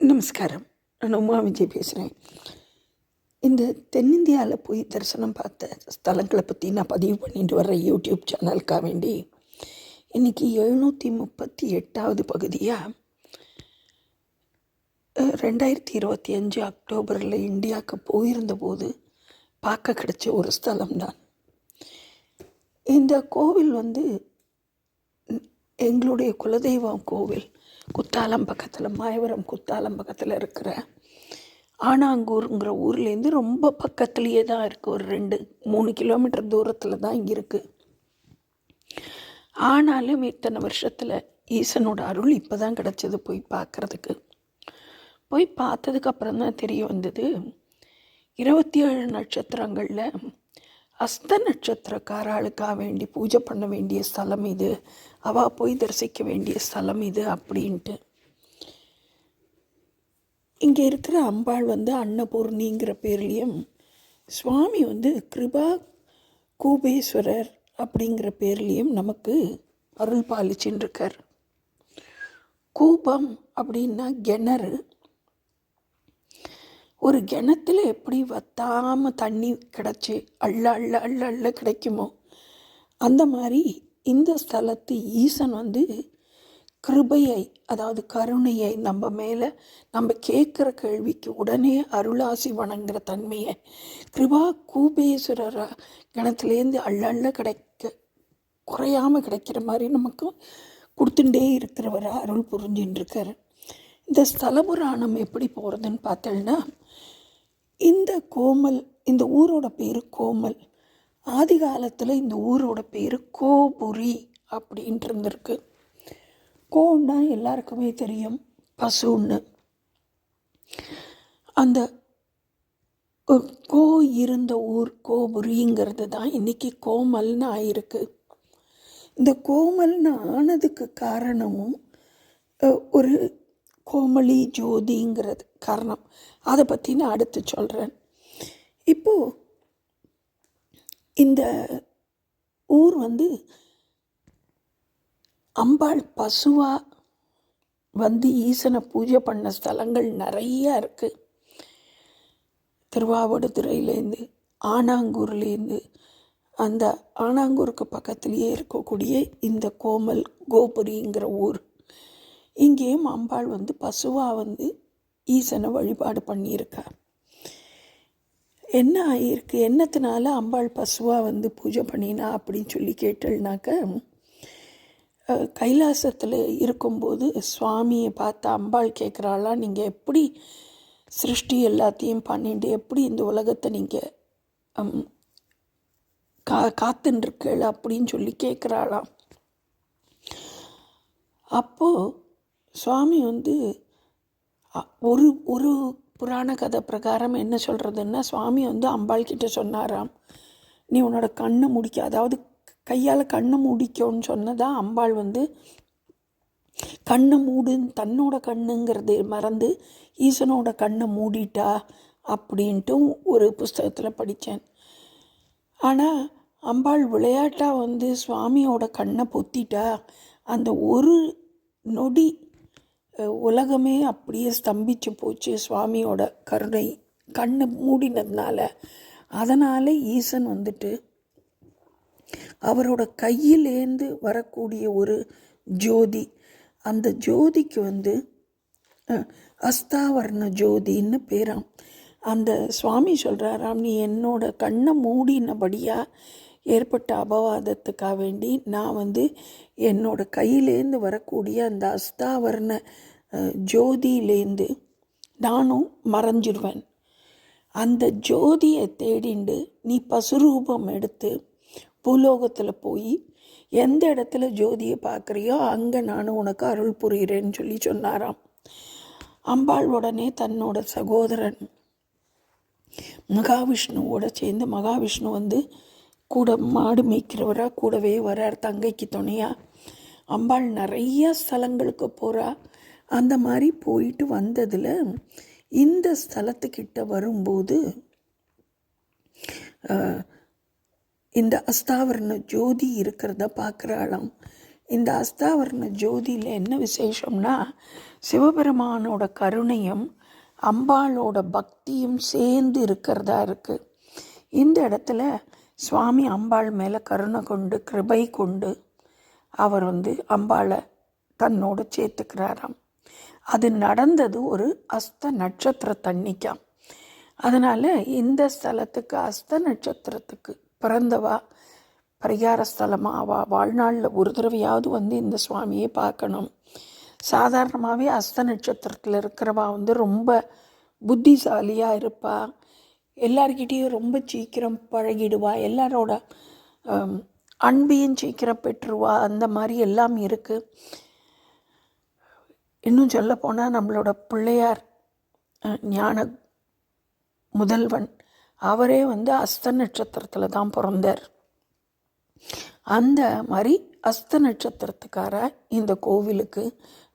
நமஸ்காரம். நான் உமா விஜய் பேசுகிறேன் இந்த தென்னிந்தியாவில் போய் தரிசனம் பார்த்த ஸ்தலங்களை பற்றி நான் பதிவு பண்ணிட்டு வர்ற யூடியூப் சேனலுக்காக வேண்டி இன்றைக்கி எழுநூற்றி முப்பத்தி எட்டாவது பகுதியாக ரெண்டாயிரத்தி இருபத்தி அஞ்சு அக்டோபரில் இந்தியாவுக்கு போயிருந்தபோது பார்க்க கிடைச்ச ஒரு ஸ்தலம்தான். இந்த கோவில் வந்து எங்களுடைய குலதெய்வம் கோவில். குத்தாலம் பக்கத்தில் மாயவரம் குத்தாலம் பக்கத்தில் இருக்கிற ஆனாங்கூருங்கிற ஊர்லேருந்து ரொம்ப பக்கத்துலேயே தான் இருக்குது ஒரு ரெண்டு மூணு கிலோமீட்டர் தூரத்தில் தான் இங்கே இருக்குது ஆனாலும் இத்தனை வருஷத்தில் ஈசனோட அருள் இப்போ தான் கிடச்சது போய் பார்க்குறதுக்கு போய் பார்த்ததுக்கப்புறம் தான் தெரிய வந்தது. இருபத்தி ஏழு நட்சத்திரங்களில் அஸ்த நட்சத்திரக்காராளுக்காக வேண்டி பூஜை பண்ண வேண்டிய ஸ்தலம் இது. அவள் போய் தரிசிக்க வேண்டிய ஸ்தலம் இது அப்படின்ட்டு. இங்கே இருக்கிற அம்பாள் வந்து அன்னபூர்ணிங்கிற பேர்லேயும் சுவாமி வந்து கிருபா கூபேஸ்வரர் அப்படிங்கிற பேர்லேயும் நமக்கு அருள் பாலிச்சுன்னு இருக்கார் கூபம் அப்படின்னா கிணறு. ஒரு கிணத்துல எப்படி வத்தாமல் தண்ணி கிடச்சி அள்ள அள்ள அள்ள அள்ள கிடைக்குமோ அந்த மாதிரி இந்த ஸ்தலத்து ஈசன் வந்து கிருபையை அதாவது கருணையை நம்ம மேலே நம்ம கேட்குற கேள்விக்கு உடனே அருளாசி வணங்குற தன்மையை கிருபா கூபேஸ்வரரா கிணத்துலேருந்து அள்ள அள்ள கிடைக்க குறையாமல் கிடைக்கிற மாதிரி நமக்கு கொடுத்துட்டே இருக்கிறவர் அருள் புரிஞ்சுட்டு இருக்கார் இந்த ஸ்தல புராணம் எப்படி போகிறதுன்னு பார்த்தேன்னா இந்த கோமல் இந்த ஊரோட பேர் கோமல். ஆதி காலத்தில் இந்த ஊரோட பேர் கோபுரி அப்படின்ட்டு இருந்திருக்கு கோன்னா எல்லாருக்குமே தெரியும் பசுன்னு. அந்த கோ இருந்த ஊர் கோபுரிங்கிறது தான் இன்றைக்கி கோமல்னு ஆயிருக்கு. இந்த கோமல்னு ஆனதுக்கு காரணமும் ஒரு கோமளி ஜோதிங்கிறது காரணம். அதை பற்றி நான் அடுத்து சொல்கிறேன் இப்போது இந்த ஊர் வந்து அம்பாள் பசுவாக வந்து ஈசனை பூஜை பண்ண ஸ்தலங்கள் நிறையா இருக்குது திருவாவடுதுறையிலேருந்து ஆனாங்கூர்லேருந்து அந்த ஆனாங்கூருக்கு பக்கத்துலேயே இருக்கக்கூடிய இந்த கோமல் கோபுரிங்கிற ஊர். இங்கேயும் அம்பாள் வந்து பசுவாக வந்து ஈசனை வழிபாடு பண்ணியிருக்கார் என்ன ஆகியிருக்கு என்னத்தினால அம்பாள் பசுவாக வந்து பூஜை பண்ணினா அப்படின்னு சொல்லி கேட்டல்னாக்க கைலாசத்தில் இருக்கும்போது சுவாமியை பார்த்து அம்பாள் கேட்குறாளா நீங்கள் எப்படி சிருஷ்டி எல்லாத்தையும் பண்ணிட்டு எப்படி இந்த உலகத்தை நீங்கள் கா காத்துன்ருக்கள் அப்படின்னு சொல்லி கேட்குறாளாம் அப்போது சுவாமி வந்து ஒரு ஒரு புராண கதை பிரகாரம் என்ன சொல்கிறதுன்னா சுவாமி வந்து அம்பாள் கிட்ட சொன்னாராம் நீ உன்னோட கண்ணை முடிக்க அதாவது கையால் கண்ணை முடிக்கும்னு சொன்னதான் அம்பாள் வந்து கண்ணை மூடு தன்னோட கண்ணுங்கிறது மறந்து ஈசனோட கண்ணை மூடிட்டா அப்படின்ட்டும் ஒரு புஸ்தகத்தில் படித்தேன் ஆனால் அம்பாள் விளையாட்டாக வந்து சுவாமியோட கண்ணை பொத்திட்டா அந்த ஒரு நொடி உலகமே அப்படியே ஸ்தம்பிச்சு போச்சு சுவாமியோட கருணை. கண்ணை மூடினதுனால. அதனால் ஈசன் வந்துட்டு அவரோட கையிலேந்து வரக்கூடிய ஒரு ஜோதி. அந்த ஜோதிக்கு வந்து அஸ்தாவர்ண ஜோதின்னு பேராம். அந்த சுவாமி சொல்கிறாராம் நீ என்னோட கண்ணை மூடினபடியாக ஏற்பட்ட அபவாதத்துக்காக வேண்டி நான் வந்து என்னோட கையிலேருந்து வரக்கூடிய அந்த அஸ்தாவர்ண ஜோதியிலேருந்து நானும் மறைஞ்சிடுவேன் அந்த ஜோதியை தேடிண்டு நீ பசுரூபம் எடுத்து பூலோகத்தில் போய் எந்த இடத்துல ஜோதியை பார்க்குறியோ அங்கே நான் உனக்கு அருள் புரிகிறேன்னு சொல்லி சொன்னாராம். அம்பாள் உடனே தன்னோட சகோதரன் மகாவிஷ்ணுவோட சேர்ந்து மகாவிஷ்ணு வந்து கூட மாடு மேய்க்கிறவராக கூடவே வரார் தங்கைக்கு துணையாக அம்பாள் நிறைய ஸ்தலங்களுக்கு போகிறா அந்த மாதிரி போயிட்டு வந்ததில் இந்த ஸ்தலத்துக்கிட்ட வரும்போது இந்த அஸ்தாவரண ஜோதி இருக்கிறத பார்க்குறாளாம் இந்த அஸ்தாவரண ஜோதியில் என்ன விசேஷம்னா சிவபெருமானோட கருணையும் அம்பாளோட பக்தியும் சேர்ந்து இருக்கிறதா இருக்குது இந்த இடத்துல சுவாமி அம்பாள் மேலே கருணை கொண்டு கிருபை கொண்டு அவர் வந்து அம்பாளை தன்னோட சேர்த்துக்கிறாராம். அது நடந்தது ஒரு அஸ்த நட்சத்திர தண்ணிக்காம் அதனால் இந்த ஸ்தலத்துக்கு அஸ்த நட்சத்திரத்துக்கு பிறந்தவா பரிகார ஸ்தலமாக அவள் வாழ்நாளில் ஒரு தடவையாவது வந்து இந்த சுவாமியை பார்க்கணும். சாதாரணமாகவே அஸ்த நட்சத்திரத்தில் இருக்கிறவா வந்து ரொம்ப புத்திசாலியாக இருப்பா. எல்லார்கிட்டேயும் ரொம்ப சீக்கிரம் பழகிடுவா. எல்லாரோட அன்பையும் சீக்கிரம் பெற்றுருவா. அந்த மாதிரி எல்லாம் இருக்குது இன்னும் சொல்ல போனால் நம்மளோட பிள்ளையார் ஞான முதல்வன் அவரே வந்து அஸ்த நட்சத்திரத்தில் தான் பிறந்தார். அந்த மாதிரி அஸ்த நட்சத்திரத்துக்கார இந்த கோவிலுக்கு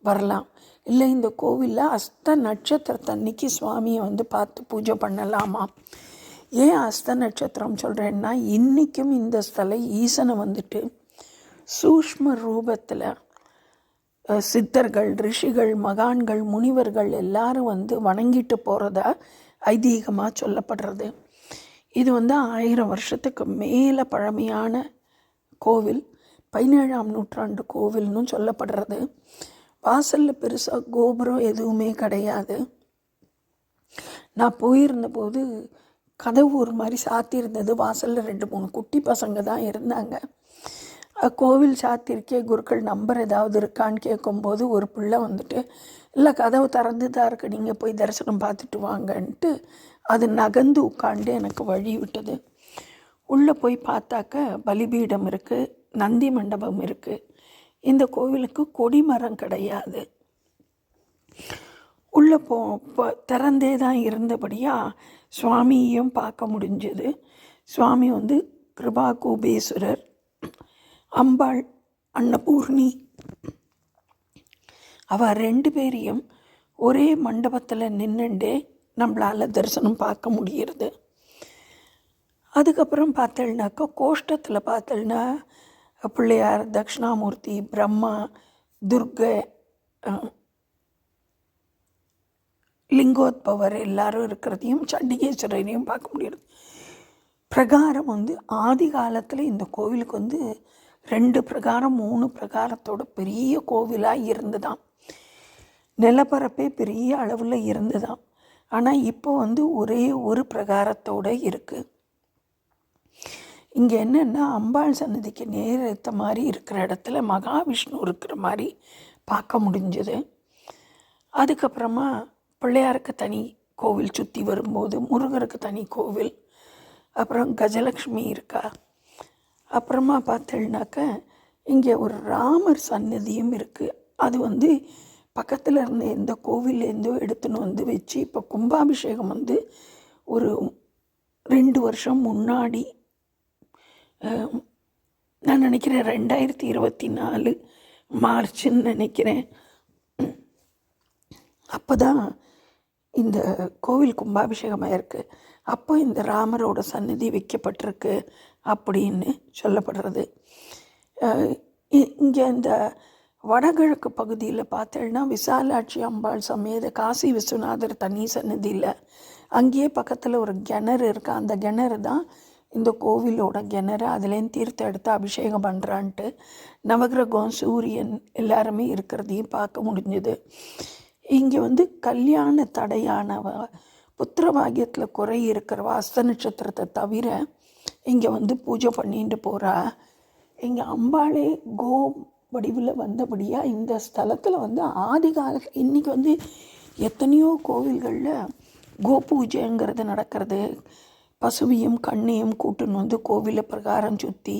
வரலாம். இல்லை இந்த கோவிலில் அஸ்த நட்சத்திரத்தை அன்னைக்கு சுவாமியை வந்து பார்த்து பூஜை பண்ணலாமா? ஏன் அஸ்த நட்சத்திரம் சொல்கிறேன்னா இன்றைக்கும் இந்த ஸ்தலை ஈசனை வந்துட்டு சூஷ்ம ரூபத்தில் சித்தர்கள் ரிஷிகள் மகான்கள் முனிவர்கள் எல்லாரும் வந்து வணங்கிட்டு போகிறதா ஐதீகமாக சொல்லப்படுறது. இது வந்து ஆயிரம் வருஷத்துக்கு மேலே பழமையான கோவில். பதினேழாம் நூற்றாண்டு கோவில்னு சொல்லப்படுறது. வாசலில் பெருசாக கோபுரம் எதுவுமே கிடையாது. நான் போயிருந்தபோது கதவு ஒரு மாதிரி சாத்தியிருந்தது. வாசலில் ரெண்டு மூணு குட்டி பசங்க தான் இருந்தாங்க. கோவில் சாத்திருக்கே குருக்கள் நம்பர் ஏதாவது இருக்கான்னு கேட்கும்போது ஒரு பிள்ளை வந்துட்டு இல்லை கதவு திறந்து தான் இருக்கு. நீங்கள் போய் தரிசனம் பார்த்துட்டு வாங்கன்ட்டு அது நகர்ந்து உட்காந்து எனக்கு வழி விட்டது. உள்ளே போய் பார்த்தாக்க பலிபீடம் இருக்குது நந்தி மண்டபம் இருக்குது இந்த கோவிலுக்கு கொடிமரம் கிடையாது. உள்ளே போ போ- திறந்தே தான் இருந்தபடியாக சுவாமியையும் பார்க்க முடிஞ்சது. சுவாமி வந்து கிருபா கோபேஸ்வரர் அம்பாள் அன்னபூர்ணி. அவ ரெண்டு பேரையும் ஒரே மண்டபத்தில் நின்றுண்டே நம்மளால் தரிசனம் பார்க்க முடிகிறது அதுக்கப்புறம் பார்த்தேன்னாக்கா கோஷ்டத்தில் பார்த்தேன்னா பிள்ளையார் தட்சிணாமூர்த்தி பிரம்மா துர்கை லிங்கோத்பவர் எல்லாரும் இருக்கிறதையும் சண்டிகேஸ்வரரையும் பார்க்க முடியுது பிரகாரம் வந்து ஆதி காலத்தில் இந்த கோவிலுக்கு வந்து ரெண்டு பிரகாரம் மூணு பிரகாரத்தோட பெரிய கோவிலாக இருந்துதான். நிலப்பரப்பே பெரிய அளவில் இருந்துதான். ஆனால் இப்போ வந்து ஒரே ஒரு பிரகாரத்தோட இருக்குது இங்கே என்னென்னா அம்பாள் சன்னதிக்கு நேரத்த மாதிரி இருக்கிற இடத்துல மகாவிஷ்ணு இருக்கிற மாதிரி பார்க்க முடிஞ்சது. அதுக்கப்புறமா பிள்ளையாருக்கு தனி கோவில் சுற்றி வரும்போது முருகருக்கு தனி கோவில் அப்புறம் கஜலக்ஷ்மி இருக்கா அப்புறமா பார்த்தேன்னாக்க இங்கே ஒரு ராமர் சன்னதியும் இருக்குது அது வந்து பக்கத்தில் இருந்த எந்த கோவிலேருந்தோ எடுத்துன்னு வந்து வச்சு இப்போ கும்பாபிஷேகம் வந்து ஒரு ரெண்டு வருஷம் முன்னாடி நான் நினைக்கிறேன் ரெண்டாயிரத்தி இருபத்தி நாலு மார்ச்னு நினைக்கிறேன். அப்போ தான் இந்த கோவில் கும்பாபிஷேகமாக இருக்குது அப்போ இந்த ராமரோட சன்னதி வைக்கப்பட்டிருக்கு. அப்படின்னு சொல்லப்படுறது. இங்கே இந்த வடகிழக்கு பகுதியில் பார்த்தேன்னா விசாலாட்சி அம்பாள் சமேத காசி விஸ்வநாதர் தனி சன்னதியில் அங்கேயே பக்கத்தில் ஒரு கிணறு இருக்குது அந்த கிணறு தான் இந்த கோவிலோட கிணறு. அதுலேருந்து தீர்த்தம் எடுத்து அபிஷேகம் பண்ணுறான்ட்டு நவகிரகம் சூரியன் எல்லாருமே இருக்கிறதையும் பார்க்க முடிஞ்சுது. இங்கே வந்து கல்யாண தடையானவ புத்திரவாக்கியத்தில் குறை இருக்கிறவ அஸ்த நட்சத்திரத்தை தவிர இங்கே வந்து பூஜை பண்ணிட்டு போகிறா இங்கே அம்பாளே கோ வடிவில் வந்தபடியாக இந்த ஸ்தலத்தில் வந்து ஆதி கால இன்றைக்கி வந்து எத்தனையோ கோவில்களில் கோ பூஜைங்கிறது நடக்கிறது. பசுவையும் கண்ணையும் கூட்டுன்னு வந்து கோவிலை பிரகாரம் சுற்றி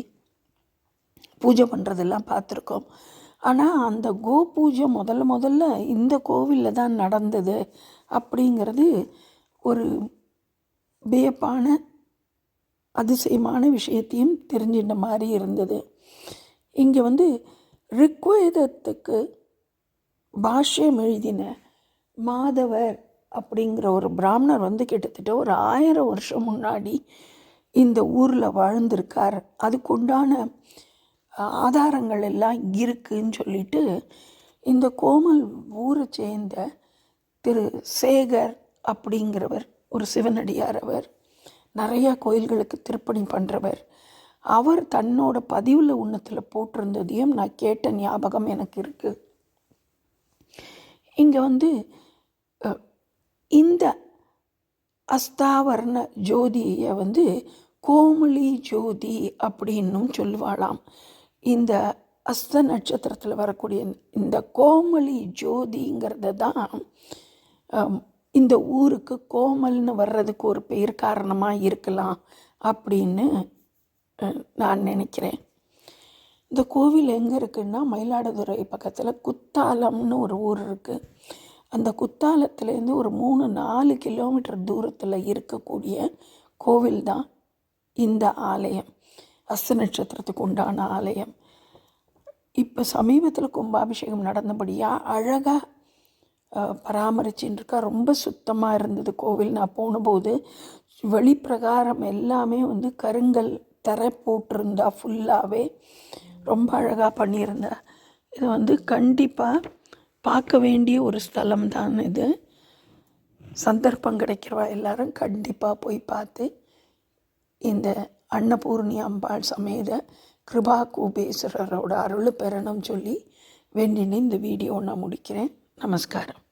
பூஜை பண்ணுறதெல்லாம் பார்த்துருக்கோம். ஆனால் அந்த கோ பூஜை முதல்ல முதல்ல இந்த கோவிலில் தான் நடந்தது அப்படிங்கிறது ஒரு வியப்பான அதிசயமான விஷயத்தையும் தெரிஞ்சின்ற மாதிரி இருந்தது. இங்கே வந்து ரிக்வேதத்துக்கு பாஷ்யம் எழுதின மாதவர் அப்படிங்கிற ஒரு பிராமணர் வந்து கிட்டத்தட்ட ஒரு ஆயிரம் வருஷம் முன்னாடி இந்த ஊரில் வாழ்ந்திருக்கார். அதுக்குண்டான ஆதாரங்கள் எல்லாம் இருக்குன்னு சொல்லிட்டு இந்த கோமல் ஊரை சேர்ந்த திரு சேகர் அப்படிங்கிறவர் ஒரு சிவனடியார் அவர் நிறையா கோயில்களுக்கு திருப்பணி பண்ணுறவர் அவர் தன்னோட பதிவில் உன்னத்தில் போட்டிருந்ததையும் நான் கேட்ட ஞாபகம் எனக்கு இருக்குது இங்கே வந்து இந்த அஸ்தாவர்ண ஜோதியை வந்து கோமளி ஜோதி அப்படின்னும் சொல்லுவாளாம். இந்த அஸ்த நட்சத்திரத்தில் வரக்கூடிய இந்த கோமளி ஜோதிங்கிறது தான் இந்த ஊருக்கு கோமல்னு வர்றதுக்கு ஒரு பெயர் காரணமாக இருக்கலாம் அப்படின்னு நான் நினைக்கிறேன். இந்த கோவில் எங்கே இருக்குன்னா மயிலாடுதுறை பக்கத்தில் குத்தாலம்னு ஒரு ஊர் இருக்குது அந்த குத்தாலத்துலேருந்து ஒரு மூணு நாலு கிலோமீட்டர் தூரத்தில் இருக்கக்கூடிய கோவில் தான் இந்த ஆலயம். அஸ்த நட்சத்திரத்துக்கு உண்டான ஆலயம். இப்போ சமீபத்தில் கும்பாபிஷேகம் நடந்தபடியாக அழகாக பராமரிச்சுட்டு இருக்கா ரொம்ப சுத்தமாக இருந்தது கோவில். நான் போனபோது வெளிப்பிரகாரம் எல்லாமே வந்து கருங்கல் தரை போட்டிருந்தா ஃபுல்லாகவே ரொம்ப அழகாக பண்ணியிருந்தா. இது வந்து கண்டிப்பாக பார்க்க வேண்டிய ஒரு ஸ்தலம் தான் இது. சந்தர்ப்பம் கிடைக்கிறவா எல்லாரும் கண்டிப்பாக போய் பார்த்து இந்த அன்னபூர்ணி அம்பாள் சமேத கிருபா கூபேஸ்வரரோட அருள் பெறணும் சொல்லி வேண்டின்னு இந்த வீடியோ நான் முடிக்கிறேன். நமஸ்காரம்.